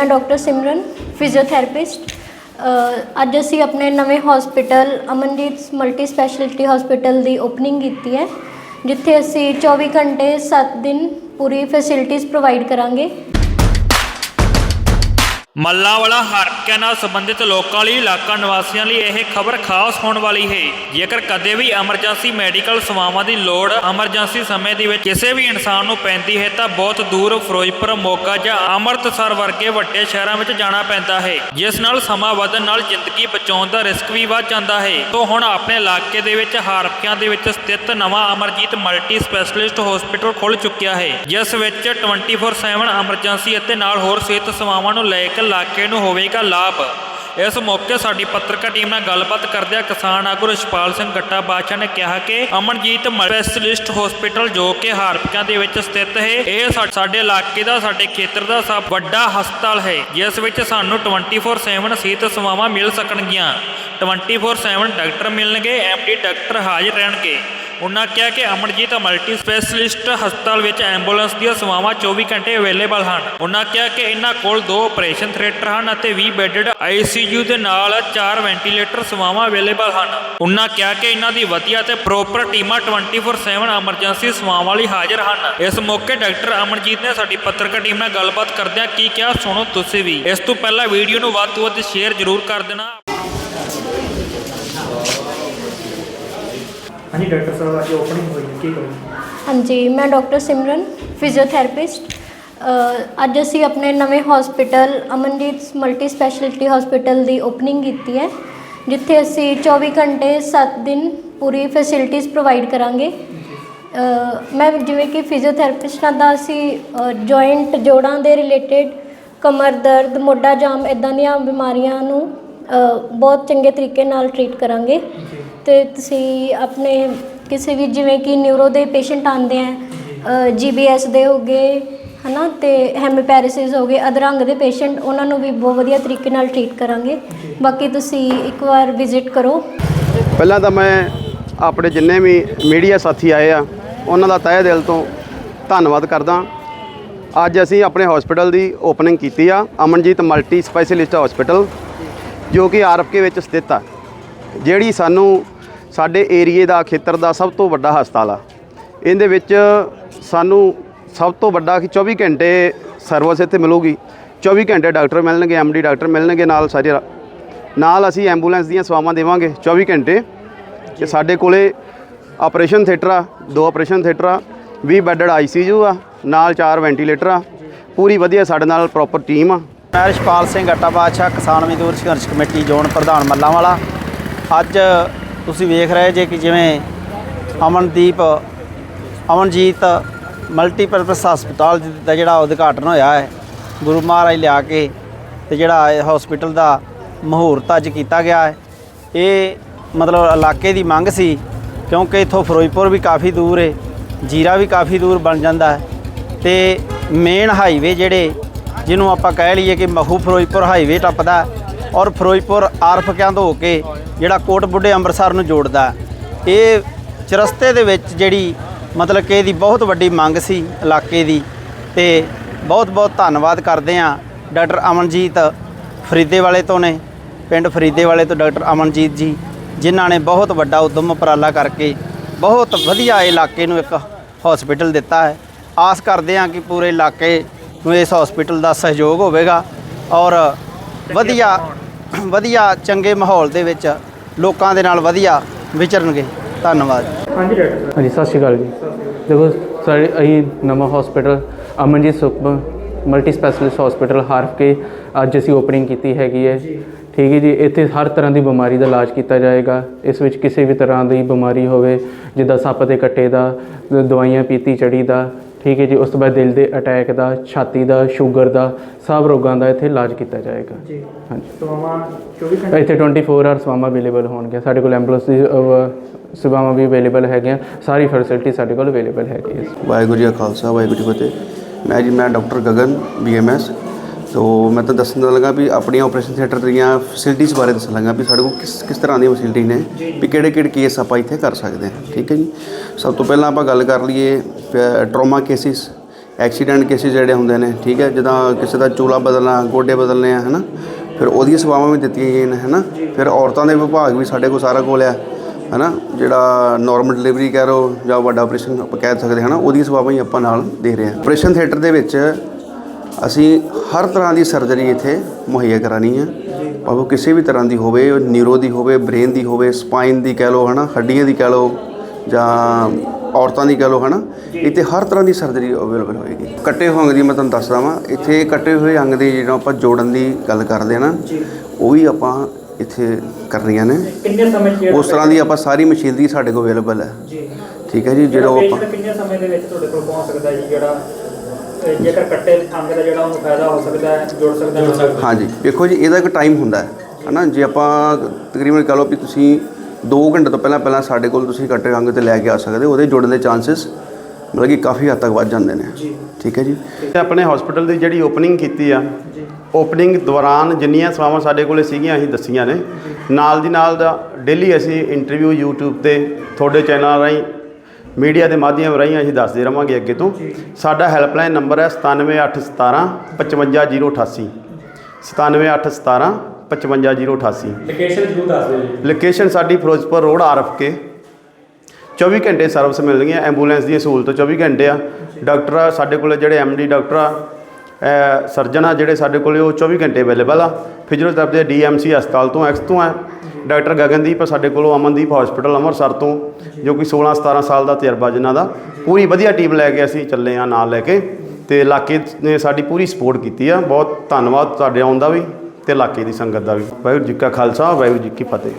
ਮੈਂ ਡਾਕਟਰ ਸਿਮਰਨ, ਫਿਜ਼ੀਓਥੈਰੇਪਿਸਟ। ਅੱਜ ਅਸੀਂ ਆਪਣੇ ਨਵੇਂ hospital Amanjeet multi speciality hospital ਦੀ ਓਪਨਿੰਗ ਕੀਤੀ ਹੈ, ਜਿੱਥੇ ਅਸੀਂ 24 ਘੰਟੇ 7 ਦਿਨ ਪੂਰੀ ਫੈਸਿਲਿਟੀਜ਼ ਪ੍ਰੋਵਾਈਡ ਕਰਾਂਗੇ। ਮੱਲਾਵਾਲਾ ਹਰਕਿਆਂ ਨਾਲ ਸੰਬੰਧਿਤ ਲੋਕਾਂ ਲਈ, ਇਲਾਕਾ ਨਿਵਾਸੀਆਂ ਲਈ ਇਹ ਖਬਰ ਖਾਸ ਹੋਣ ਵਾਲੀ ਹੈ। ਜੇਕਰ ਕਦੇ ਵੀ ਐਮਰਜੈਂਸੀ ਮੈਡੀਕਲ ਸੇਵਾਵਾਂ ਦੀ ਲੋੜ ਐਮਰਜੈਂਸੀ ਸਮੇਂ ਦੇ ਵਿੱਚ ਕਿਸੇ ਵੀ ਇਨਸਾਨ ਨੂੰ ਪੈਂਦੀ ਹੈ, ਤਾਂ ਬਹੁਤ ਦੂਰ ਫਿਰੋਜ਼ਪੁਰ ਮੋਗਾ ਜਾਂ ਅੰਮ੍ਰਿਤਸਰ ਵਰਗੇ ਵੱਡੇ ਸ਼ਹਿਰਾਂ ਵਿੱਚ ਜਾਣਾ ਪੈਂਦਾ ਹੈ, ਜਿਸ ਨਾਲ ਸਮਾਂ ਵਧਣ ਨਾਲ ਜ਼ਿੰਦਗੀ ਬਚਾਉਣ ਦਾ ਰਿਸਕ ਵੀ ਵੱਧ ਜਾਂਦਾ ਹੈ। ਤੋਂ ਹੁਣ ਆਪਣੇ ਇਲਾਕੇ ਦੇ ਵਿੱਚ ਹਾਰਕਿਆਂ ਦੇ ਵਿੱਚ ਸਥਿਤ ਨਵਾਂ ਅਮਰਜੀਤ ਮਲਟੀ ਸਪੈਸ਼ਲਿਸਟ ਹਸਪੀਟਲ ਖੁੱਲ ਚੁੱਕਿਆ ਹੈ, ਜਿਸ ਵਿੱਚ 24/7 ਐਮਰਜੈਂਸੀ ਅਤੇ ਨਾਲ ਹੋਰ ਸਿਹਤ ਸੇਵਾਵਾਂ ਨੂੰ ਲੈ ਕੇ ਇਲਾਕੇ ਨੂੰ ਹੋਵੇਗਾ ਲਾਭ। ਇਸ ਮੌਕੇ ਸਾਡੀ ਪੱਤਰਕਾਰ ਟੀਮ ਨਾਲ ਗੱਲਬਾਤ ਕਰਦਿਆਂ ਕਿਸਾਨ ਆਗੂ ਰਸ਼ਪਾਲ ਸਿੰਘ ਗੱਟਾ ਬਾਦਸ਼ਾਹ ਨੇ ਕਿਹਾ ਕਿ ਅਮਨਜੀਤ ਸਪੈਸ਼ਲਿਸਟ ਹਸਪੀਟਲ ਜੋ ਕਿ ਹਾਰਪਿਆਂ ਦੇ ਵਿੱਚ ਸਥਿਤ ਹੈ, ਇਹ ਸਾਡੇ ਇਲਾਕੇ ਦਾ, ਸਾਡੇ ਖੇਤਰ ਦਾ ਸਭ ਵੱਡਾ ਹਸਪਤਾਲ ਹੈ, ਜਿਸ ਵਿੱਚ ਸਾਨੂੰ 24/7 ਸਿਹਤ ਸੇਵਾਵਾਂ ਮਿਲ ਸਕਣਗੀਆਂ। 24/7 ਡਾਕਟਰ ਮਿਲਣਗੇ ਐਮਡੀ ਡਾਕਟਰ ਹਾਜ਼ਰ ਰਹਿਣਗੇ। ਉਹਨਾਂ ਕਿਹਾ ਕਿ ਅਮਰਜੀਤ ਮਲਟੀ ਸਪੈਸ਼ਲਿਸਟ ਹਸਪਤਾਲ ਵਿੱਚ ਐਂਬੂਲੈਂਸ ਦੀਆਂ ਸੇਵਾਵਾਂ 24 ਘੰਟੇ ਅਵੇਲੇਬਲ ਹਨ। ਉਹਨਾਂ ਕਿਹਾ ਕਿ ਇਹਨਾਂ ਕੋਲ ਦੋ ਆਪਰੇਸ਼ਨ ਥੀਏਟਰ ਹਨ ਅਤੇ 20 ਬੈੱਡਡ ਆਈਸੀਯੂ ਦੇ ਨਾਲ 4 ਵੈਂਟੀਲੇਟਰ ਸੇਵਾਵਾਂ ਅਵੇਲੇਬਲ ਹਨ। ਉਹਨਾਂ ਕਿਹਾ ਕਿ ਇਹਨਾਂ ਦੀ ਵਧੀਆ ਤੇ ਪ੍ਰੋਪਰ ਟੀਮਾਂ 24/7 ਐਮਰਜੈਂਸੀ ਸੇਵਾਵਾਂ ਲਈ ਹਾਜ਼ਰ ਹਨ। ਇਸ ਮੌਕੇ ਡਾਕਟਰ ਅਮਰਜੀਤ ਨੇ ਸਾਡੀ ਪੱਤਰਕਾਰ ਟੀਮ ਨਾਲ ਗੱਲਬਾਤ ਕਰਦਿਆਂ ਕੀ ਕਿਹਾ, ਸੁਣੋ ਤੁਸੀਂ ਵੀ। ਇਸ ਤੋਂ ਪਹਿਲਾਂ ਵੀਡੀਓ ਨੂੰ ਵੱਧ ਤੋਂ ਵੱਧ ਸ਼ੇਅਰ ਜ਼ਰੂਰ ਕਰ ਦੇਣਾ। ਹਾਂਜੀ ਡਾਕਟਰ ਸਾਹਿਬ ਅੱਜ ਓਪਨਿੰਗ ਹੋਈ ਹੈ ਕੀ ਕਹੋਗੇ ਹਾਂਜੀ ਮੈਂ ਡਾਕਟਰ ਸਿਮਰਨ ਫਿਜ਼ੀਓਥੈਰੇਪਿਸਟ ਅ, ਅੱਜ ਅਸੀਂ ਆਪਣੇ ਨਵੇਂ hospital Amanjeet multi speciality hospital ਦੀ ਓਪਨਿੰਗ ਕੀਤੀ ਹੈ ਜਿੱਥੇ ਅਸੀਂ 24 ਘੰਟੇ 7 ਦਿਨ ਪੂਰੀ ਫੈਸਿਲਿਟੀਜ਼ ਪ੍ਰੋਵਾਈਡ ਕਰਾਂਗੇ। ਅ, ਮੈਂ ਜਿਵੇਂ ਕਿ ਫਿਜ਼ੀਓਥੈਰੇਪਿਸਟਾਂ ਦਾ ਅਸੀਂ ਜੁਆਇੰਟ ਜੋੜਾਂ ਦੇ ਰਿਲੇਟਡ ਕਮਰ ਦਰਦ ਮੋਢਾ ਜਾਮ ਇਦਾਂ ਦੀਆਂ ਬਿਮਾਰੀਆਂ ਨੂੰ ਅ, ਬਹੁਤ ਚੰਗੇ ਤਰੀਕੇ ਨਾਲ ਟਰੀਟ ਕਰਾਂਗੇ। ਤੇ ਤੁਸੀਂ ਆਪਣੇ ਕਿਸੇ ਵੀ ਜਿਵੇਂ ਕਿ ਨਿਊਰੋ ਦੇ ਪੇਸ਼ੈਂਟ ਆਉਂਦੇ ਆ ਜੀਬੀਐਸ ਦੇ ਹੋ ਗਏ, ਹਨਾ, ਤੇ ਹੈਮੀਪੈਰਿਸਿਸ ਹੋ ਗਏ ਅਧਰੰਗ ਦੇ ਪੇਸ਼ੈਂਟ ਉਹਨਾਂ ਨੂੰ ਵੀ ਬਹੁਤ ਵਧੀਆ ਤਰੀਕੇ ਨਾਲ ਟਰੀਟ ਕਰਾਂਗੇ। ਬਾਕੀ ਤੁਸੀਂ ਇੱਕ ਵਾਰ ਵਿਜ਼ਿਟ ਕਰੋ। ਪਹਿਲਾਂ ਤਾਂ ਮੈਂ ਆਪਣੇ ਜਿੰਨੇ ਵੀ ਮੀਡੀਆ ਸਾਥੀ ਆਏ ਆ, ਉਹਨਾਂ ਦਾ ਤਹਿ ਦਿਲ ਤੋਂ ਧੰਨਵਾਦ ਕਰਦਾ। ਅੱਜ ਅਸੀਂ ਆਪਣੇ ਹਸਪੀਟਲ ਦੀ ਓਪਨਿੰਗ ਕੀਤੀ ਆ, ਅਮਨਜੀਤ ਮਲਟੀ ਸਪੈਸ਼ਲਿਸਟ ਹਸਪੀਟਲ ਜੋ ਕਿ ਆਰਫਕੇ ਵਿੱਚ ਸਥਿਤ ਆ। ਜਿਹੜੀ ਸਾਨੂੰ ਸਾਡੇ ਏਰੀਏ ਦਾ ਖੇਤਰ ਦਾ ਸਭ ਤੋਂ ਵੱਡਾ ਹਸਪਤਾਲ ਆ। ਇਹਦੇ ਵਿੱਚ ਸਾਨੂੰ ਸਭ ਤੋਂ ਵੱਡਾ ਕਿ 24 ਘੰਟੇ ਸਰਵਿਸ ਇੱਥੇ ਮਿਲੂਗੀ। 24 ਘੰਟੇ ਡਾਕਟਰ ਮਿਲਣਗੇ ਐਮਡੀ ਡਾਕਟਰ ਮਿਲਣਗੇ ਨਾਲ ਸਾਰੇ ਨਾਲ ਅਸੀਂ ਐਂਬੂਲੈਂਸ ਦੀਆਂ ਸੇਵਾਵਾਂ ਦੇਵਾਂਗੇ 24 ਘੰਟੇ। ਤੇ ਸਾਡੇ ਕੋਲੇ ਆਪਰੇਸ਼ਨ ਥੀਏਟਰ ਆ, ਦੋ ਆਪਰੇਸ਼ਨ ਥੀਏਟਰ ਆ 20 ਬੈੱਡਡ ਆਈਸੀਯੂ ਆ, ਨਾਲ ਚਾਰ ਵੈਂਟੀਲੇਟਰ ਆ। ਪੂਰੀ ਵਧੀਆ ਸਾਡੇ ਨਾਲ ਪ੍ਰੋਪਰ ਟੀਮ ਆ। ਮੈਂ ਰਿਸ਼ਪਾਲ ਸਿੰਘ ਅੱਟਾ ਬਾਦਸ਼ਾਹ ਕਿਸਾਨ ਮਜ਼ਦੂਰ ਸੰਘਰਸ਼ ਕਮੇਟੀ, ਜ਼ੋਨ ਪ੍ਰਧਾਨ ਮੱਲਾਂ ਵਾਲਾ ਅੱਜ ਤੁਸੀਂ ਵੇਖ ਰਹੇ ਜੇ ਕਿ ਜਿਵੇਂ ਅਮਨਦੀਪ, ਅਮਨਜੀਤ ਮਲਟੀਪਰਪਸ ਹਸਪਤਾਲ ਦਾ ਜਿਹੜਾ ਉਦਘਾਟਨ ਹੋਇਆ ਹੈ। ਗੁਰੂ ਮਹਾਰਾਜ ਲਿਆ ਕੇ ਤੇ ਜਿਹੜਾ ਇਹ ਹਸਪੀਟਲ ਦਾ ਮਹੂਰਤ ਅੱਜ ਕੀਤਾ ਗਿਆ ਹੈ। ਇਹ ਮਤਲਬ ਇਲਾਕੇ ਦੀ ਮੰਗ ਸੀ ਕਿਉਂਕਿ ਇਥੋਂ ਫਿਰੋਜ਼ਪੁਰ ਵੀ ਕਾਫੀ ਦੂਰ ਹੈ ਜੀਰਾ ਵੀ ਕਾਫੀ ਦੂਰ ਬਣ ਜਾਂਦਾ ਹੈ ਤੇ ਮੇਨ ਹਾਈਵੇ ਜਿਹੜੇ ਜਿਹਨੂੰ ਆਪਾਂ ਕਹਿ ਲਈਏ ਕਿ ਮਹੂ ਫਿਰੋਜ਼ਪੁਰ ਹਾਈਵੇ ਟੱਪਦਾ ਔਰ ਫਿਰੋਜ਼ਪੁਰ ਆਰਫਕਿਆਂ ਤੋਂ ਹੋ ਕੇ ਜਿਹੜਾ ਕੋਟ ਬੁੱਢੇ ਅੰਮ੍ਰਿਤਸਰ ਨੂੰ ਜੋੜਦਾ ਇਹ ਚਰਸਤੇ ਦੇ ਵਿੱਚ ਜਿਹੜੀ ਮਤਲਬ ਕਿ ਇਹਦੀ ਬਹੁਤ ਵੱਡੀ ਮੰਗ ਸੀ ਇਲਾਕੇ ਦੀ ਤੇ ਬਹੁਤ ਬਹੁਤ ਧੰਨਵਾਦ ਕਰਦੇ ਆ ਡਾਕਟਰ ਅਮਨਜੀਤ ਫਰੀਦੇ ਵਾਲੇ ਤੋਂ ਨੇ, ਪਿੰਡ ਫਰੀਦੇ ਵਾਲੇ ਤੋਂ ਡਾਕਟਰ ਅਮਨਜੀਤ ਜੀ, ਜਿਨ੍ਹਾਂ ਨੇ ਬਹੁਤ ਵੱਡਾ ਉਦਮ ਉਪਰਾਲਾ ਕਰਕੇ ਬਹੁਤ ਵਧੀਆ ਇਲਾਕੇ ਨੂੰ ਇੱਕ ਹਸਪੀਟਲ ਦਿੱਤਾ ਹੈ। ਆਸ ਕਰਦੇ ਹਾਂ ਕਿ ਪੂਰੇ ਇਲਾਕੇ ਨੂੰ ਇਸ ਹਸਪੀਟਲ ਦਾ ਸਹਿਯੋਗ ਹੋਵੇਗਾ ਔਰ ਵਧੀਆ ਵਧੀਆ ਚੰਗੇ ਮਾਹੌਲ ਦੇ ਵਿੱਚ ਲੋਕਾਂ ਦੇ ਨਾਲ ਵਧੀਆ ਵਿਚਰਨਗੇ। ਧੰਨਵਾਦ। ਹਾਂਜੀ ਡਾਕਟਰ ਸਾਹਿਬ। ਹਾਂਜੀ ਸਤਿ ਸ਼੍ਰੀ ਅਕਾਲ ਜੀ। ਦੇਖੋ ਸਾਡੇ ਅਸੀਂ ਨਵਾਂ ਹਸਪੀਟਲ ਅਮਨਜੀਤ ਸੁਖਮ ਮਲਟੀ ਸਪੈਸ਼ਲਿਸਟ ਹਸਪੀਟਲ ਹਾਰਫ ਕੇ ਅੱਜ ਅਸੀਂ ਓਪਨਿੰਗ ਕੀਤੀ ਹੈਗੀ ਹੈ। ਠੀਕ ਹੈ ਜੀ ਇੱਥੇ ਹਰ ਤਰ੍ਹਾਂ ਦੀ ਬਿਮਾਰੀ ਦਾ ਇਲਾਜ ਕੀਤਾ ਜਾਏਗਾ। ਇਸ ਵਿੱਚ ਕਿਸੇ ਵੀ ਤਰ੍ਹਾਂ ਦੀ ਬਿਮਾਰੀ ਹੋਵੇ ਜਿੱਦਾਂ ਸੱਪ ਦੇ ਕੱਟੇ ਦ- ਦਵਾਈਆਂ ਪੀਤੀ ਚੜੀ ਦਾ ਠੀਕ ਹੈ ਜੀ ਉਸ ਤੋਂ ਬਾਅਦ ਦਿਲ ਦੇ ਅਟੈਕ ਦਾ ਛਾਤੀ ਦਾ ਸ਼ੂਗਰ ਦਾ ਸਭ ਰੋਗਾਂ ਦਾ ਇੱਥੇ ਇਲਾਜ ਕੀਤਾ ਜਾਏਗਾ। ਜੀ। ਹਾਂਜੀ। ਸੇਵਾਵਾਂ 24 ਘੰਟੇ? ਇੱਥੇ 24 ਆਵਰ ਸੇਵਾਵਾਂ ਅਵੇਲੇਬਲ ਹੋਣਗੀਆਂ। ਸਾਡੇ ਕੋਲ ਐਂਬੂਲੈਂਸ ਦੀ ਸੇਵਾਵਾਂ ਵੀ ਅਵੇਲੇਬਲ ਹੈਗੀਆਂ। ਸਾਰੀ ਫੈਸਿਲਿਟੀ ਸਾਡੇ ਕੋਲ ਅਵੇਲੇਬਲ ਹੈਗੀ ਹੈ। ਵਾਹਿਗੁਰੂ ਜੀ ਕਾ ਖਾਲਸਾ ਵਾਹਿਗੁਰੂ ਜੀ ਕੀ ਫਤਿਹ। ਮੈਂ ਜੀ ਮੈਂ ਡਾਕਟਰ ਗਗਨ ਬੀਐਮਐਸ ਤੋ ਮੈਂ ਤਾਂ ਦੱਸਣ ਲੱਗਾ ਵੀ ਆਪਣੀਆਂ ਆਪਰੇਸ਼ਨ ਥੀਏਟਰ ਦੀਆਂ ਫੈਸਿਲਿਟੀਜ਼ ਬਾਰੇ ਦੱਸਣ ਲੱਗਾ ਵੀ ਸਾਡੇ ਕੋਲ ਕਿਸ ਕਿਸ ਤਰ੍ਹਾਂ ਦੀਆਂ ਫੈਸਿਲਿਟੀ ਨੇ ਵੀ ਕਿਹੜੇ ਕਿਹੜੇ ਕੇਸ ਆਪਾਂ ਇੱਥੇ ਕਰ ਸਕਦੇ ਹਾਂ। ਠੀਕ ਹੈ ਜੀ। ਸਭ ਤੋਂ ਪਹਿਲਾਂ ਆਪਾਂ ਗੱਲ ਕਰ ਲਈਏ ਟਰੋਮਾ ਕੇਸਿਸ ਐਕਸੀਡੈਂਟ ਕੇਸਿਸ ਜਿਹੜੇ ਹੁੰਦੇ ਨੇ, ਠੀਕ ਹੈ, ਜਿੱਦਾਂ ਕਿਸੇ ਦਾ ਚੂਲਾ ਬਦਲਣਾ, ਗੋਡੇ ਬਦਲਣੇ ਆ, ਹਨਾ? ਫਿਰ ਉਹਦੀਆਂ ਸੇਵਾਵਾਂ ਵੀ ਦਿੱਤੀਆਂ ਗਈਆਂ ਨੇ, ਹਨਾ? ਫਿਰ ਔਰਤਾਂ ਦੇ ਵਿਭਾਗ ਵੀ ਸਾਡੇ ਕੋਲ ਸਾਰਾ ਕੋਲ ਆ, ਹਨਾ? ਜਿਹੜਾ ਨਾਰਮਲ ਡਿਲੀਵਰੀ ਕਹਿ ਲਓ ਜਾਂ ਵੱਡਾ ਆਪਰੇਸ਼ਨ ਆਪਾਂ ਕਹਿ ਸਕਦੇ, ਹਨਾ? ਉਹਦੀਆਂ ਸੇਵਾਵਾਂ ਹੀ ਆਪਾਂ ਨਾਲ ਦੇ ਰਹੇ ਹਾਂ ਆਪਰੇਸ਼ਨ ਥੀਏਟਰ ਦੇ ਵਿੱਚ ਅਸੀਂ ਹਰ ਤਰ੍ਹਾਂ ਦੀ ਸਰਜਰੀ ਇੱਥੇ ਮੁਹੱਈਆ ਕਰਾਣੀ ਹੈ ਭਾਵੇਂ ਕਿਸੇ ਵੀ ਤਰ੍ਹਾਂ ਦੀ ਹੋਵੇ, ਉਹ ਨਿਊਰੋ ਦੀ ਹੋਵੇ ਬ੍ਰੇਨ ਦੀ ਹੋਵੇ ਸਪਾਈਨ ਦੀ ਕਹਿ ਲਓ, ਹਨਾ? ਹੱਡੀਆਂ ਦੀ ਕਹਿ ਲਓ ਜਾਂ ਔਰਤਾਂ ਦੀ ਕਹਿ ਲਓ ਹਨਾ? ਇੱਥੇ ਹਰ ਤਰ੍ਹਾਂ ਦੀ ਸਰਜਰੀ ਅਵੇਲੇਬਲ ਹੋਏਗੀ। ਕੱਟੇ ਹੋਏ ਅੰਗ ਦੀ ਮੈਂ ਤੁਹਾਨੂੰ ਦੱਸਦਾ ਵਾਂ ਇੱਥੇ ਕੱਟੇ ਹੋਏ ਅੰਗ ਦੇ ਜਿਹੜਾ ਆਪਾਂ ਜੋੜਨ ਦੀ ਗੱਲ ਕਰਦੇ ਹਾਂ ਨਾ ਉਹ ਵੀ ਆਪਾਂ ਇੱਥੇ ਕਰਨੀਆਂ ਨੇ। ਕਿੰਨੇ ਸਮੇਂ ਚ ਉਸ ਤਰ੍ਹਾਂ ਦੀ ਆਪਾਂ ਸਾਰੀ ਮਸ਼ੀਨਰੀ ਸਾਡੇ ਕੋਲ ਅਵੇਲੇਬਲ ਹੈ। ਜੀ। ਠੀਕ ਹੈ ਜੀ ਜਦੋਂ ਆਪਾਂ patient ਕਿੰਨੇ ਸਮੇਂ ਦੇ ਵਿੱਚ ਤੁਹਾਡੇ ਕੋਲ ਪਹੁੰਚ ਸਕਦਾ ਜੀ ਜਿਹੜਾ ਜੇਕਰ ਕੱਟੇ ਅੰਗ ਦਾ ਜਿਹੜਾ ਉਹਨੂੰ ਫਾਇਦਾ ਹੋ ਸਕਦਾ ਹੈ ਜੋੜ ਸਕਦਾ ਹੈ। ਹਾਂਜੀ ਦੇਖੋ ਜੀ ਇਹਦਾ ਇੱਕ ਟਾਈਮ ਹੁੰਦਾ ਹੈ ਹਨਾ? ਜੇ ਆਪਾਂ ਤਕਰੀਬਨ ਕਹ ਲਓ ਵੀ ਤੁਸੀਂ 2 ਘੰਟੇ ਤੋਂ ਪਹਿਲਾਂ ਪਹਿਲਾਂ ਸਾਡੇ ਕੋਲ ਤੁਸੀਂ ਕੱਟੇ ਅੰਗ ਤੇ ਲੈ ਕੇ ਆ ਸਕਦੇ ਹੋ ਉਹਦੇ ਜੁੜਨ ਦੇ ਚਾਂਸਸ ਮਤਲਬ ਕਿ ਕਾਫੀ ਹੱਦ ਤੱਕ ਵੱਧ ਜਾਂਦੇ ਨੇ। ਠੀਕ ਹੈ ਜੀ? ਆਪਣੇ ਹਸਪੀਟਲ ਦੀ ਜਿਹੜੀ ਓਪਨਿੰਗ ਕੀਤੀ ਆ ਓਪਨਿੰਗ ਦੌਰਾਨ ਜਿੰਨੀਆਂ ਸੇਵਾਵਾਂ ਸਾਡੇ ਕੋਲੇ ਸੀਗੀਆਂ ਅਸੀਂ ਦੱਸੀਆਂ ਨੇ। ਨਾਲ ਦੀ ਨਾਲ ਦਾ ਡੇਲੀ ਅਸੀਂ ਇੰਟਰਵਿਊ YouTube ਤੇ ਤੁਹਾਡੇ ਚੈਨਲ ਰਾਹੀਂ ਮੀਡੀਆ ਦੇ ਮਾਧਿਅਮ ਰਾਹੀਂ ਅਸੀਂ ਦੱਸਦੇ ਰਵਾਂਗੇ ਅੱਗੇ ਤੋਂ। ਸਾਡਾ ਹੈਲਪਲਾਈਨ ਨੰਬਰ ਹੈ 97817 55088 97817 55088 ਲੋਕੇਸ਼ਨ ਜ਼ਰੂਰ ਦੱਸ ਦਿਓ ਜੀ। ਲੋਕੇਸ਼ਨ ਸਾਡੀ ਫਿਰੋਜ਼ਪੁਰ ਰੋਡ ਆਰਫ ਕੇ। 24 ਘੰਟੇ ਸਰਵਿਸ ਮਿਲਣਗੀਆਂ ਐਂਬੂਲੈਂਸ ਦੀ ਸਹੂਲਤ 24 ਘੰਟੇ ਆ। ਡਾਕਟਰ ਆ ਸਾਡੇ ਕੋਲ ਜਿਹੜੇ ਐਮਡੀ ਡਾਕਟਰ ਆ ਸਰਜਨ ਆ ਜਿਹੜੇ ਸਾਡੇ ਕੋਲੇ ਉਹ 24 ਘੰਟੇ ਅਵੇਲੇਬਲ ਆ। ਫਿਜ਼ੀਓਥੈਰੇਪੀ ਦੇ ਡੀਐਮਸੀ ਹਸਪਤਾਲ ਤੋਂ ਐਕਸ ਤੋਂ ਆ। ਡਾਕਟਰ ਗਗਨਦੀਪ ਸਾਡੇ ਕੋਲੋਂ ਅਮਨਦੀਪ ਹਸਪੀਟਲ ਅੰਮ੍ਰਿਤਸਰ ਤੋਂ ਜੋ ਕਿ 16 17 ਸਾਲ ਦਾ ਤਜਰਬਾ ਜਿਨ੍ਹਾਂ ਦਾ। ਪੂਰੀ ਵਧੀਆ ਟੀਮ ਲੈ ਕੇ ਅਸੀਂ ਚੱਲੇ ਆ ਨਾਲ ਲੈ ਕੇ। ਤੇ ਇਲਾਕੇ ਨੇ ਸਾਡੀ ਪੂਰੀ ਸਪੋਰਟ ਕੀਤੀ ਆ। ਬਹੁਤ ਧੰਨਵਾਦ ਤੁਹਾਡੇ ਆਉਣ ਦਾ ਵੀ। ਤੇ ਇਲਾਕੇ ਦੀ ਸੰਗਤ ਦਾ ਵੀ। ਵਾਹਿਗੁਰੂ ਜੀ ਕਾ ਖਾਲਸਾ ਵਾਹਿਗੁਰੂ ਜੀ ਕੀ ਫਤਿਹ।